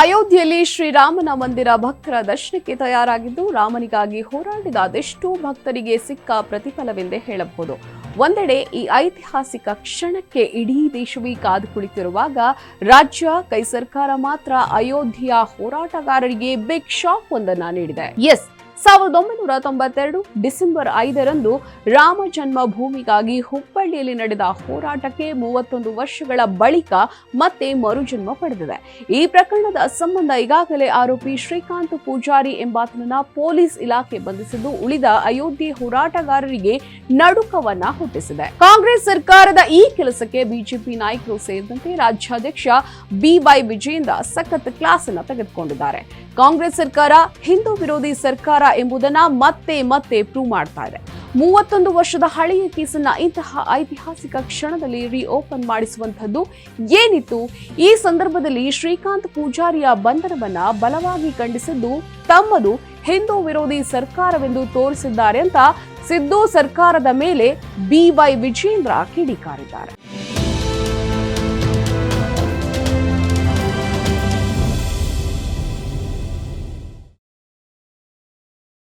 ಅಯೋಧ್ಯೆಯಲ್ಲಿ ಶ್ರೀರಾಮನ ಮಂದಿರ ಭಕ್ತರ ದರ್ಶನಕ್ಕೆ ತಯಾರಾಗಿದ್ದು, ರಾಮನಿಗಾಗಿ ಹೋರಾಡಿದ ಅದೆಷ್ಟೋ ಭಕ್ತರಿಗೆ ಸಿಕ್ಕ ಪ್ರತಿಫಲವೆಂದೇ ಹೇಳಬಹುದು. ಒಂದೆಡೆ ಈ ಐತಿಹಾಸಿಕ ಕ್ಷಣಕ್ಕೆ ಇಡೀ ದೇಶವೇ ಕಾದು ಕುಳಿತಿರುವಾಗ, ರಾಜ್ಯ ಕೈ ಸರ್ಕಾರ ಮಾತ್ರ ಅಯೋಧ್ಯೆಯ ಹೋರಾಟಗಾರರಿಗೆ ಬಿಗ್ ಶಾಕ್ ಒಂದನ್ನ ನೀಡಿದೆ. ಎಸ್ ಸಾವಿರದ ಒಂಬೈನೂರ ತೊಂಬತ್ತೆರಡು ಡಿಸೆಂಬರ್ ಐದರಂದು ರಾಮ ಜನ್ಮಭೂಮಿಗಾಗಿ ಹುಬ್ಬಳ್ಳಿಯಲ್ಲಿ ನಡೆದ ಹೋರಾಟಕ್ಕೆ ಮೂವತ್ತೊಂದು ವರ್ಷಗಳ ಬಳಿಕ ಮತ್ತೆ ಮರುಜನ್ಮ ಪಡೆದಿದೆ. ಈ ಪ್ರಕರಣದ ಸಂಬಂಧ ಈಗಾಗಲೇ ಆರೋಪಿ ಶ್ರೀಕಾಂತ್ ಪೂಜಾರಿ ಎಂಬಾತನನ್ನ ಪೊಲೀಸ್ ಇಲಾಖೆ ಬಂಧಿಸಿದ್ದು, ಉಳಿದ ಅಯೋಧ್ಯೆ ಹೋರಾಟಗಾರರಿಗೆ ನಡುಕವನ್ನ ಹುಟ್ಟಿಸಿದೆ. ಕಾಂಗ್ರೆಸ್ ಸರ್ಕಾರದ ಈ ಕೆಲಸಕ್ಕೆ ಬಿಜೆಪಿ ನಾಯಕರು ಸೇರಿದಂತೆ ರಾಜ್ಯಾಧ್ಯಕ್ಷ ಬಿವೈ ವಿಜಯೇಂದ್ರ ಸಖತ್ ಕ್ಲಾಸ್ ಅನ್ನು ತೆಗೆದುಕೊಂಡಿದ್ದಾರೆ. ಕಾಂಗ್ರೆಸ್ ಸರ್ಕಾರ, ಹಿಂದೂ ವಿರೋಧಿ ಸರ್ಕಾರ ಎಂಬುದನ್ನ ಮತ್ತೆ ಮತ್ತೆ ಪ್ರೂವ್ ಮಾಡ್ತಾ ಇದೆ. ಮೂವತ್ತೊಂದು ವರ್ಷದ ಹಳೆಯ ಕೇಸನ್ನ ಇಂತಹ ಐತಿಹಾಸಿಕ ಕ್ಷಣದಲ್ಲಿ ರಿಓಪನ್ ಮಾಡಿಸುವಂತದ್ದು ಏನಿತ್ತು? ಈ ಸಂದರ್ಭದಲ್ಲಿ ಶ್ರೀಕಾಂತ್ ಪೂಜಾರಿಯ ಬಂಧನವನ್ನ ಬಲವಾಗಿ ಖಂಡಿಸಿದ್ದು ತಮ್ಮದು ಹಿಂದೂ ವಿರೋಧಿ ಸರ್ಕಾರವೆಂದು ತೋರಿಸಿದ್ದಾರೆ ಅಂತ ಸಿದ್ದು ಸರ್ಕಾರದ ಮೇಲೆ ಬಿವೈ ವಿಜೇಂದ್ರ ಕಿಡಿಕಾರಿದ್ದಾರೆ.